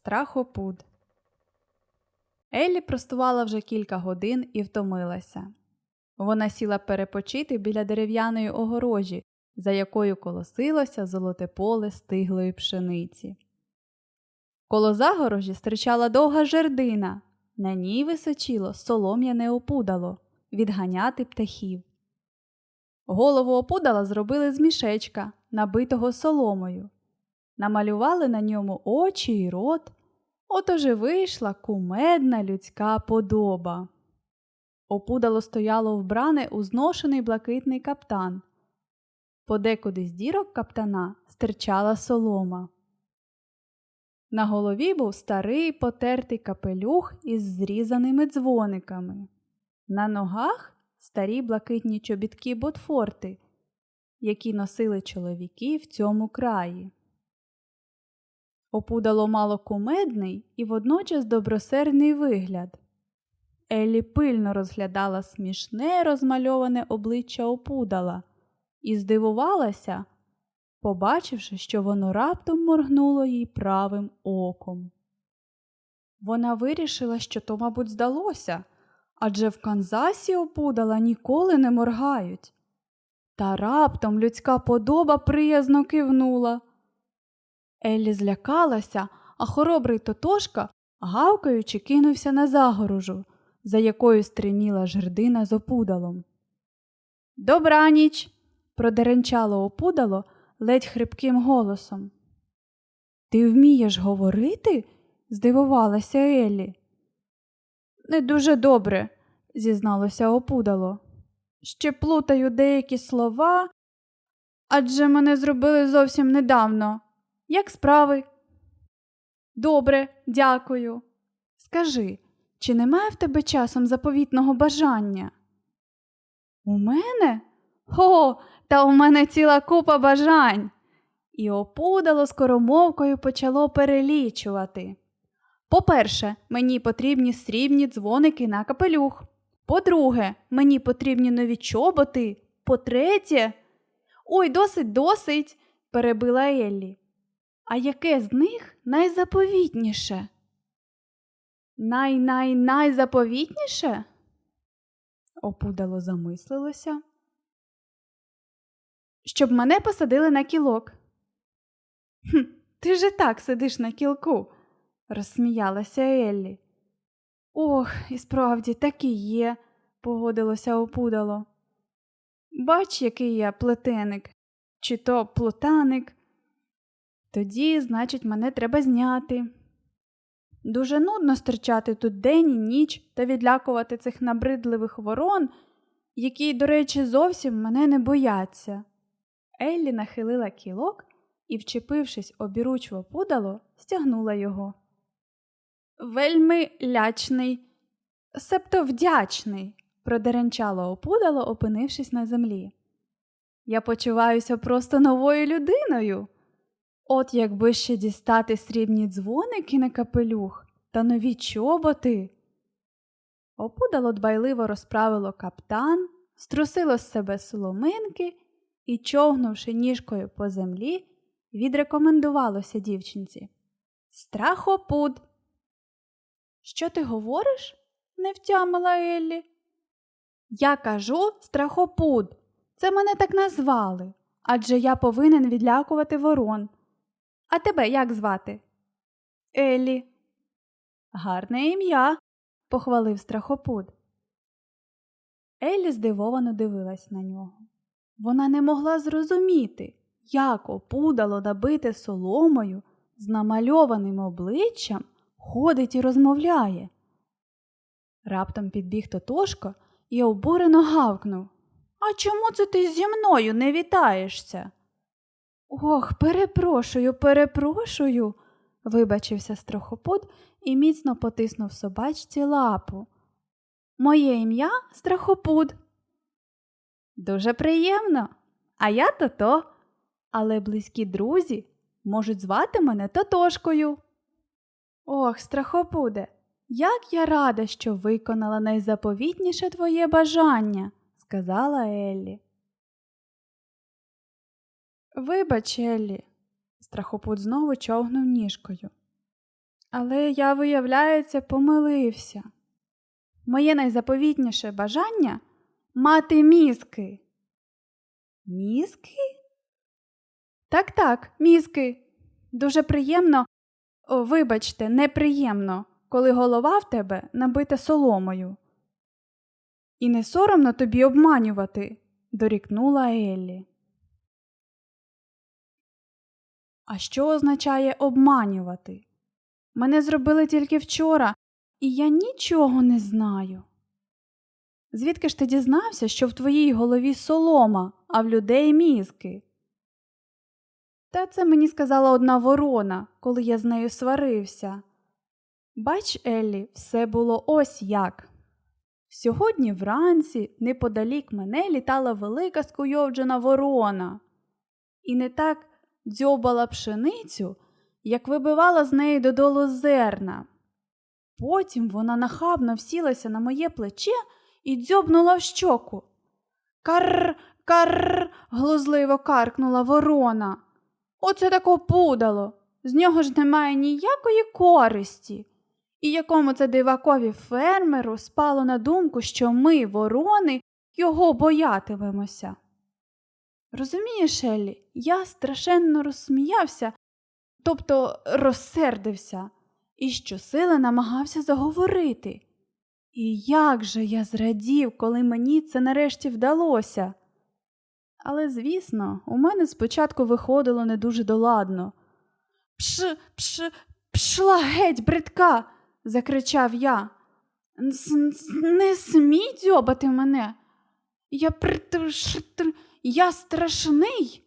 Страхопуд. Еллі простувала вже кілька годин і втомилася. Вона сіла перепочити біля дерев'яної огорожі, за якою колосилося золоте поле стиглої пшениці. Коло загорожі стирчала довга жердина, на ній височило солом'яне опудало відганяти птахів. Голову опудала зробили з мішечка, набитого соломою. Намалювали на ньому очі й рот, отож і вийшла кумедна людська подоба. Опудало стояло вбране у зношений блакитний каптан. Подекуди з дірок каптана стирчала солома. На голові був старий потертий капелюх із зрізаними дзвониками. На ногах старі блакитні чобітки ботфорти, які носили чоловіки в цьому краї. Опудало мало кумедний і водночас добросердний вигляд. Еллі пильно розглядала смішне розмальоване обличчя опудала і здивувалася, побачивши, що воно раптом моргнуло їй правим оком. Вона вирішила, що то, мабуть, здалося, адже в Канзасі опудала ніколи не моргають. Та раптом людська подоба приязно кивнула. Еллі злякалася, а хоробрий Тотошка, гавкаючи, кинувся на загорожу, за якою стриміла жердина з опудалом. Добраніч. продеренчало опудало ледь хрипким голосом. Ти вмієш говорити? здивувалася Еллі. Не дуже добре, зізналося опудало. Ще плутаю деякі слова, адже мене зробили зовсім недавно. Як справи? Добре, дякую. Скажи, чи немає в тебе часом заповітного бажання? У мене? О, та у мене ціла купа бажань. І опудало скоромовкою почало перелічувати. По-перше, мені потрібні срібні дзвоники на капелюх. По-друге, мені потрібні нові чоботи. По-третє, ой, досить, досить, перебила Еллі. А яке з них найзаповітніше? Най-най-найзаповітніше? Опудало замислилося. Щоб мене посадили на кілок. «Хм, Ти ж так сидиш на кілку, розсміялася Еллі. Ох, і справді так і є, погодилося опудало. Бач, який я плетеник, чи то плутаник. Тоді, значить, мене треба зняти. Дуже нудно стирчати тут день і ніч та відлякувати цих набридливих ворон, які, до речі, зовсім мене не бояться. Еллі нахилила кілок і, вчепившись обіруч в опудало, стягнула його. Вельми лячний, себто вдячний, продеренчало опудало, опинившись на землі. Я почуваюся просто новою людиною. От якби ще дістати срібні дзвоники на капелюх та нові чоботи. Опудало дбайливо розправило каптан, струсило з себе соломинки і, човнувши ніжкою по землі, відрекомендувалося дівчинці. Страхопуд. Що ти говориш? не втямила Еллі. Я кажу страхопуд. Це мене так назвали, адже я повинен відлякувати ворон. А тебе як звати? Еллі. Гарне ім'я, похвалив страхопуд. Еллі здивовано дивилась на нього. Вона не могла зрозуміти, як опудало набите соломою з намальованим обличчям ходить і розмовляє. Раптом підбіг Тотошко і обурено гавкнув А чому це ти зі мною не вітаєшся? Ох, перепрошую, перепрошую, вибачився страхопут і міцно потиснув собачці лапу. Моє ім'я страхопут. Дуже приємно, а я тото, але близькі друзі можуть звати мене Тотошкою. Ох, страхопуде, як я рада, що виконала найзаповітніше твоє бажання, сказала Еллі. Вибач, Еллі, страхопут знову човгнув ніжкою. Але я, виявляється, помилився. Моє найзаповітніше бажання мати мізки. Мізки? Так, так, мізки. Дуже приємно, о, вибачте, неприємно, коли голова в тебе набита соломою. І не соромно тобі обманювати, дорікнула Еллі. А що означає обманювати? Мене зробили тільки вчора, і я нічого не знаю. Звідки ж ти дізнався, що в твоїй голові солома, а в людей мізки? Та це мені сказала одна ворона, коли я з нею сварився. Бач, Еллі, все було ось як. Сьогодні вранці неподалік мене літала велика скуйовджена ворона, і не так дзьобала пшеницю, як вибивала з неї додолу зерна. Потім вона нахабно всілася на моє плече і дзьобнула в щоку. Карр, карр, глузливо каркнула ворона. Оце тако пудало. З нього ж немає ніякої користі. І якому це дивакові фермеру спало на думку, що ми, ворони, його боятимемося. Розумієш, Еллі, я страшенно розсміявся, тобто розсердився, і щосили намагався заговорити. І як же я зрадів, коли мені це нарешті вдалося. Але, звісно, у мене спочатку виходило не дуже доладно. Пш, пш, пшла геть, бридка. закричав я. «Н- н- Не смій дзьобати мене. Я притр... я страшний.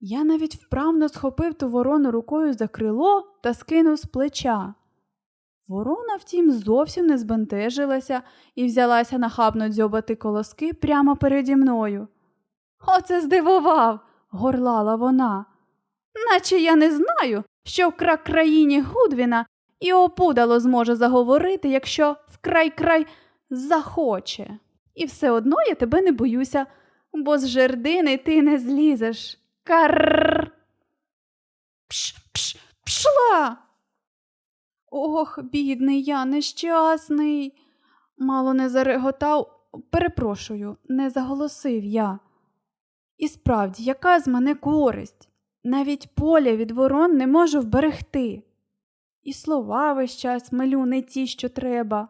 Я навіть вправно схопив ту ворону рукою за крило та скинув з плеча. Ворона, втім, зовсім не збентежилася і взялася нахабно дзьобати колоски прямо переді мною. Оце здивував, горлала вона. Наче я не знаю, що в кра країні Гудвіна і опудало зможе заговорити, якщо вкрай край захоче. І все одно я тебе не боюся, бо з жердини ти не злізеш. Карр. Пш, пш, пшла. Ох, бідний я, нещасний. Мало не зареготав, перепрошую, не заголосив я. І справді, яка з мене користь? Навіть поля від ворон не можу вберегти. І слова весь час милю не ті, що треба.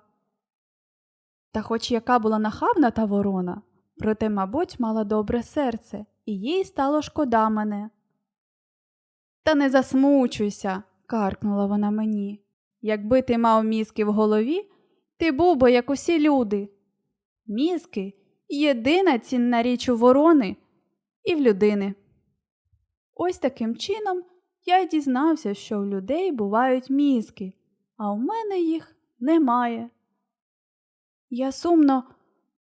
Та хоч яка була нахабна та ворона, проте, мабуть, мала добре серце, і їй стало шкода мене. Та не засмучуйся, каркнула вона мені. Якби ти мав мізки в голові, ти був би, як усі люди. Мізки єдина цінна річ у ворони і в людини. Ось таким чином я й дізнався, що в людей бувають мізки, а в мене їх немає. Я сумно,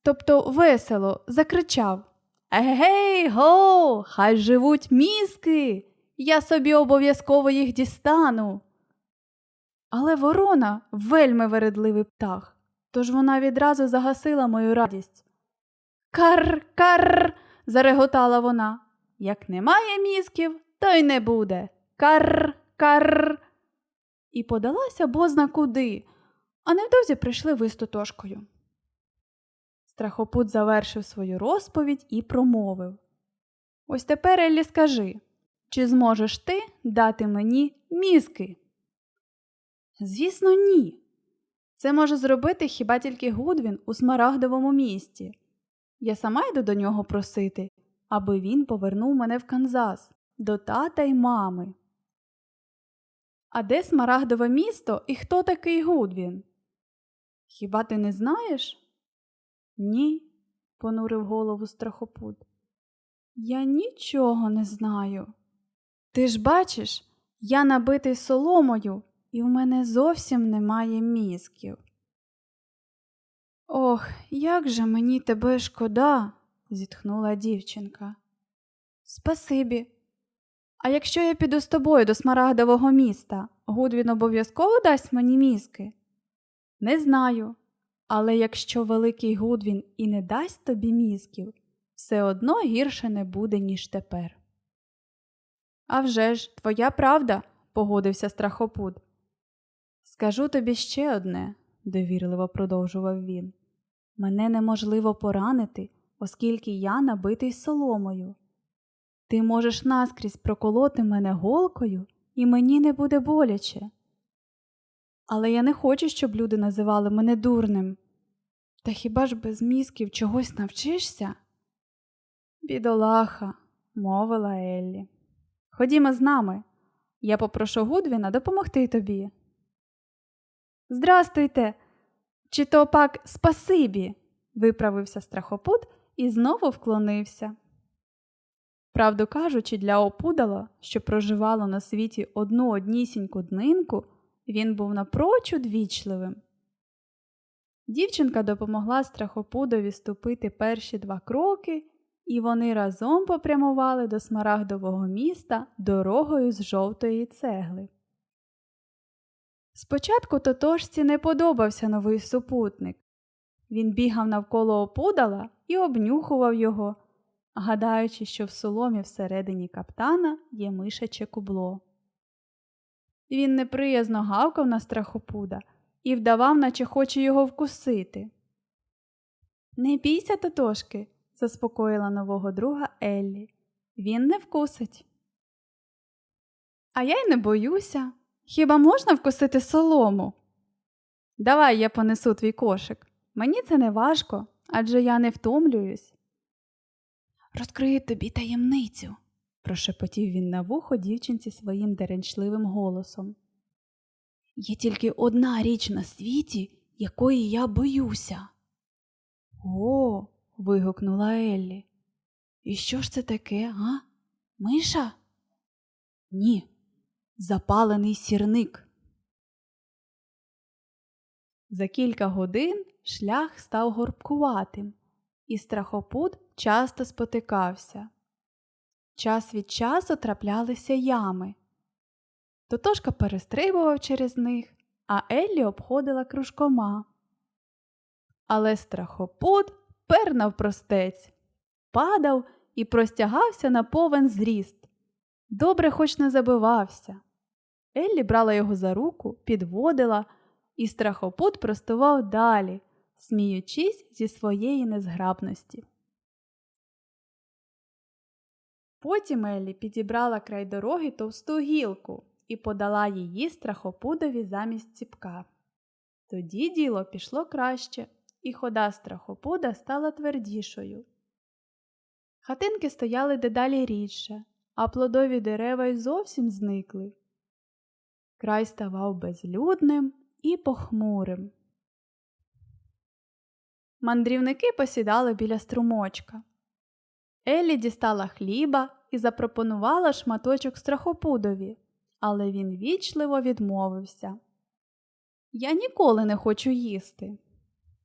тобто весело, закричав Егей, го, хай живуть мізки, я собі обов'язково їх дістану. Але ворона вельми вередливий птах, тож вона відразу загасила мою радість. Кар, кар, зареготала вона. Як немає мізків, то й не буде. Кар, кар. І подалася бозна куди, а невдовзі прийшли ви з. Страхопут завершив свою розповідь і промовив Ось тепер, Еллі, скажи, чи зможеш ти дати мені мізки? Звісно, ні. Це може зробити хіба тільки Гудвін у смарагдовому місті. Я сама йду до нього просити, аби він повернув мене в Канзас до тата й мами. А де смарагдове місто і хто такий Гудвін? Хіба ти не знаєш? Ні, понурив голову страхопут. Я нічого не знаю. Ти ж бачиш, я набитий соломою, і в мене зовсім немає мізків. Ох, як же мені тебе шкода, зітхнула дівчинка. Спасибі. А якщо я піду з тобою до смарагдового міста, Гудвін обов'язково дасть мені мізки? Не знаю. Але якщо великий Гудвін і не дасть тобі мізків, все одно гірше не буде, ніж тепер. «А вже ж, твоя правда, погодився страхопут. Скажу тобі ще одне, довірливо продовжував він. Мене неможливо поранити, оскільки я набитий соломою. Ти можеш наскрізь проколоти мене голкою, і мені не буде боляче. Але я не хочу, щоб люди називали мене дурним. Та хіба ж без мізків чогось навчишся? Бідолаха, мовила Еллі. Ходімо з нами. Я попрошу Гудвіна допомогти тобі. Здрастуйте, чи то пак спасибі, виправився страхопут і знову вклонився. Правду кажучи, для опудала, що проживало на світі одну однісіньку днинку, він був напрочуд вічливим. Дівчинка допомогла страхопудові ступити перші два кроки, і вони разом попрямували до смарагдового міста дорогою з жовтої цегли. Спочатку тотожці не подобався новий супутник. Він бігав навколо опудала і обнюхував його, гадаючи, що в соломі всередині каптана є мишаче кубло. Він неприязно гавкав на страхопуда і вдавав, наче хоче його вкусити. Не бійся, тотошки, заспокоїла нового друга Еллі. Він не вкусить. А я й не боюся. Хіба можна вкусити солому? Давай я понесу твій кошик. Мені це не важко, адже я не втомлююсь. Розкрию тобі таємницю, прошепотів він на вухо дівчинці своїм деренчливим голосом. Є тільки одна річ на світі, якої я боюся. О. вигукнула Еллі. І що ж це таке, га? Миша? Ні, запалений сірник. За кілька годин шлях став горбкуватим, і страхопут часто спотикався. Час від часу траплялися ями. Тотошка перестрибував через них, а Еллі обходила кружкома. Але страхопут пер навпростець, падав і простягався на повен зріст. Добре хоч не забивався. Еллі брала його за руку, підводила, і страхопут простував далі, сміючись зі своєї незграбності. Потім Еллі підібрала край дороги товсту гілку і подала її страхопудові замість ціпка. Тоді діло пішло краще, і хода страхопуда стала твердішою. Хатинки стояли дедалі рідше, а плодові дерева й зовсім зникли. Край ставав безлюдним і похмурим. Мандрівники посідали біля струмочка. Еллі дістала хліба і запропонувала шматочок страхопудові, але він вічливо відмовився. Я ніколи не хочу їсти,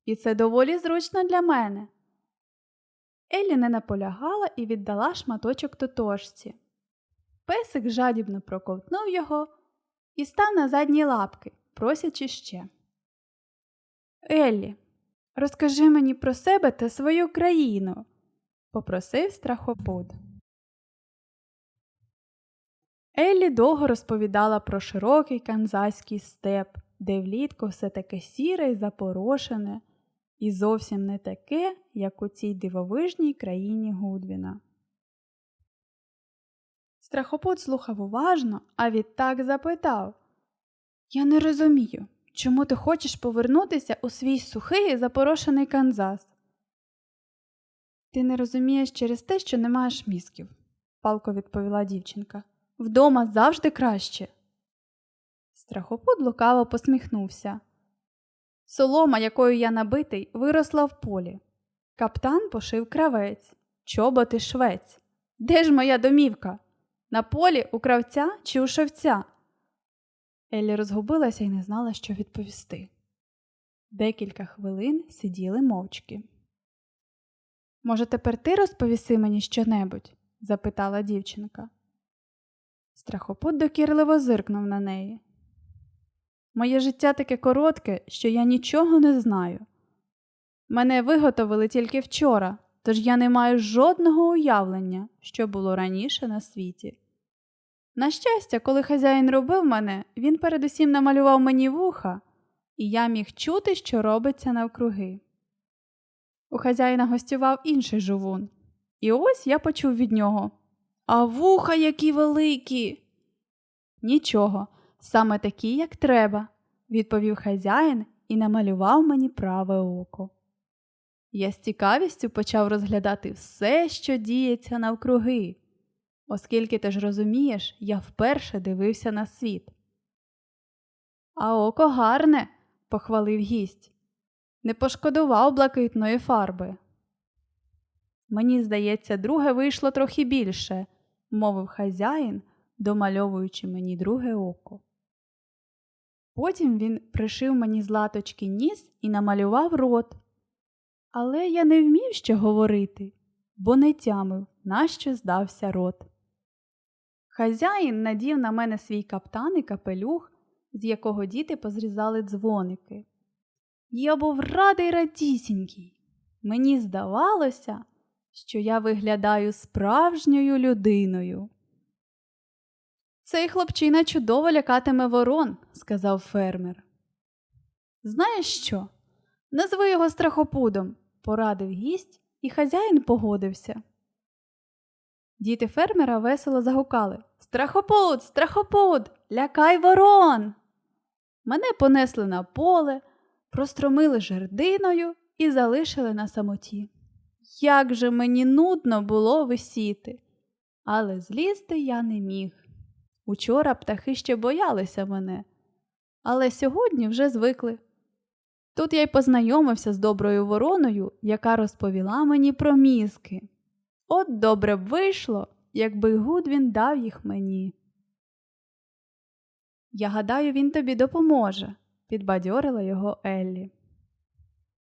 і це доволі зручно для мене. Еллі не наполягала і віддала шматочок тотожці. Песик жадібно проковтнув його і став на задні лапки, просячи ще. Еллі, розкажи мені про себе та свою країну, попросив страхопуд. Еллі довго розповідала про широкий канзайський степ, де влітку все таке сіре й запорошене, і зовсім не таке, як у цій дивовижній країні Гудвіна. Страхопут слухав уважно, а відтак запитав Я не розумію, чому ти хочеш повернутися у свій сухий запорошений Канзас? Ти не розумієш через те, що не маєш мізків, палко відповіла дівчинка. Вдома завжди краще. Страхопут лукаво посміхнувся. Солома, якою я набитий, виросла в полі. Каптан пошив кравець, чоботи швець. Де ж моя домівка? На полі у кравця чи у шевця? Еллі розгубилася і не знала, що відповісти. Декілька хвилин сиділи мовчки. Може, тепер ти розповіси мені щонебудь? запитала дівчинка. Страхопут докірливо зиркнув на неї. Моє життя таке коротке, що я нічого не знаю. Мене виготовили тільки вчора, тож я не маю жодного уявлення, що було раніше на світі. На щастя, коли хазяїн робив мене, він передусім намалював мені вуха, і я міг чути, що робиться навкруги. У хазяїна гостював інший жовун, і ось я почув від нього А вуха які великі. Нічого, саме такі, як треба, відповів хазяїн і намалював мені праве око. Я з цікавістю почав розглядати все, що діється навкруги, оскільки ти ж розумієш, я вперше дивився на світ. А око гарне, похвалив гість. Не пошкодував блакитної фарби. Мені здається, друге вийшло трохи більше, мовив хазяїн, домальовуючи мені друге око. Потім він пришив мені з латочки ніс і намалював рот. Але я не вмів ще говорити, бо не тямив, нащо здався рот. Хазяїн надів на мене свій каптан і капелюх, з якого діти позрізали дзвоники. Я був радий радісінький. Мені здавалося, що я виглядаю справжньою людиною. Цей хлопчина чудово лякатиме ворон, сказав фермер. Знаєш що? Назви його страхопудом, порадив гість, і хазяїн погодився. Діти фермера весело загукали Страхопуд, страхопуд, лякай ворон. Мене понесли на поле, простромили жердиною і залишили на самоті. Як же мені нудно було висіти, але злізти я не міг. Учора птахи ще боялися мене, але сьогодні вже звикли. Тут я й познайомився з доброю вороною, яка розповіла мені про мізки. От добре б вийшло, якби Гудвін дав їх мені. Я гадаю, він тобі допоможе, підбадьорила його Еллі.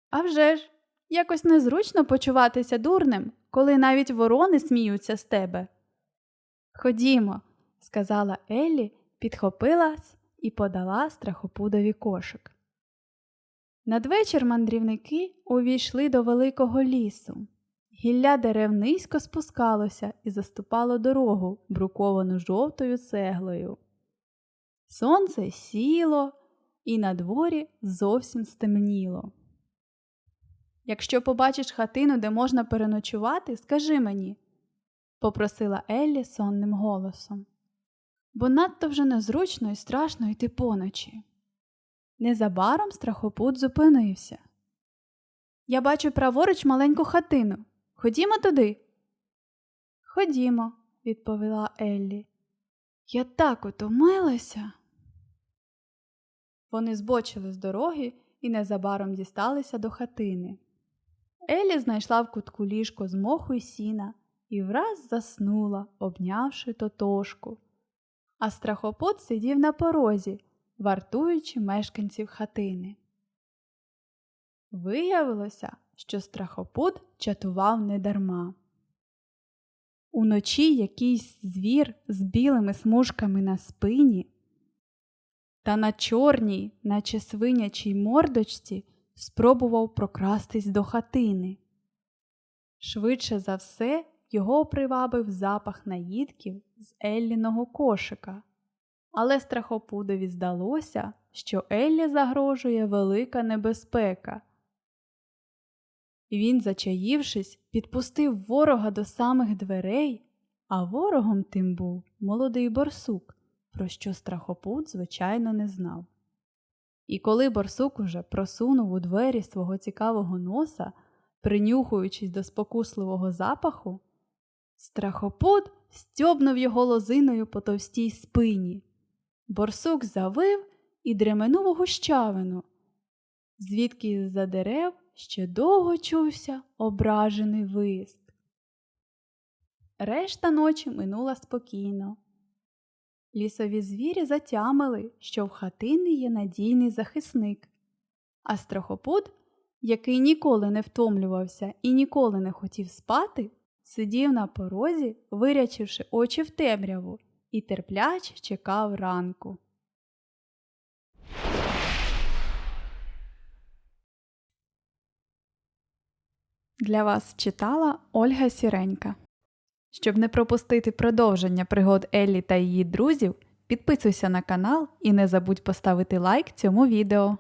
«А вже ж, якось незручно почуватися дурним, коли навіть ворони сміються з тебе. Ходімо, сказала Еллі, підхопилась і подала страхопудові кошик. Надвечір мандрівники увійшли до великого лісу. Гілля дерев низько спускалося і заступало дорогу, бруковану жовтою цеглою. Сонце сіло, і на дворі зовсім стемніло. Якщо побачиш хатину, де можна переночувати, скажи мені, попросила Еллі сонним голосом, бо надто вже незручно і страшно йти поночі. Незабаром страхопут зупинився. Я бачу праворуч маленьку хатину. Ходімо туди. Ходімо, відповіла Еллі. Я так утомилася. Вони збочили з дороги і незабаром дісталися до хатини. Еллі знайшла в кутку ліжко з моху й сіна і враз заснула, обнявши тотошку. А страхопут сидів на порозі, вартуючи мешканців хатини. Виявилося, що страхопут чатував недарма. Уночі якийсь звір з білими смужками на спині та на чорній, наче свинячій мордочці, спробував прокрастись до хатини. Швидше за все, його привабив запах наїдків з Елліного кошика. Але страхопудові здалося, що Еллі загрожує велика небезпека. Він, зачаївшись, підпустив ворога до самих дверей, а ворогом тим був молодий борсук, про що страхопут, звичайно, не знав. І коли борсук уже просунув у двері свого цікавого носа, принюхуючись до спокусливого запаху, страхопут стьобнув його лозиною по товстій спині. Борсук завив і дременув у гущавину, звідки з-за дерев ще довго чувся ображений виск. Решта ночі минула спокійно. Лісові звірі затямили, що в хатини є надійний захисник, а страхопут, який ніколи не втомлювався і ніколи не хотів спати, сидів на порозі, вирячивши очі в темряву, і терпляче чекав ранку. Для вас читала Ольга Сіренька. Щоб не пропустити продовження пригод Еллі та її друзів, підписуйся на канал і не забудь поставити лайк цьому відео.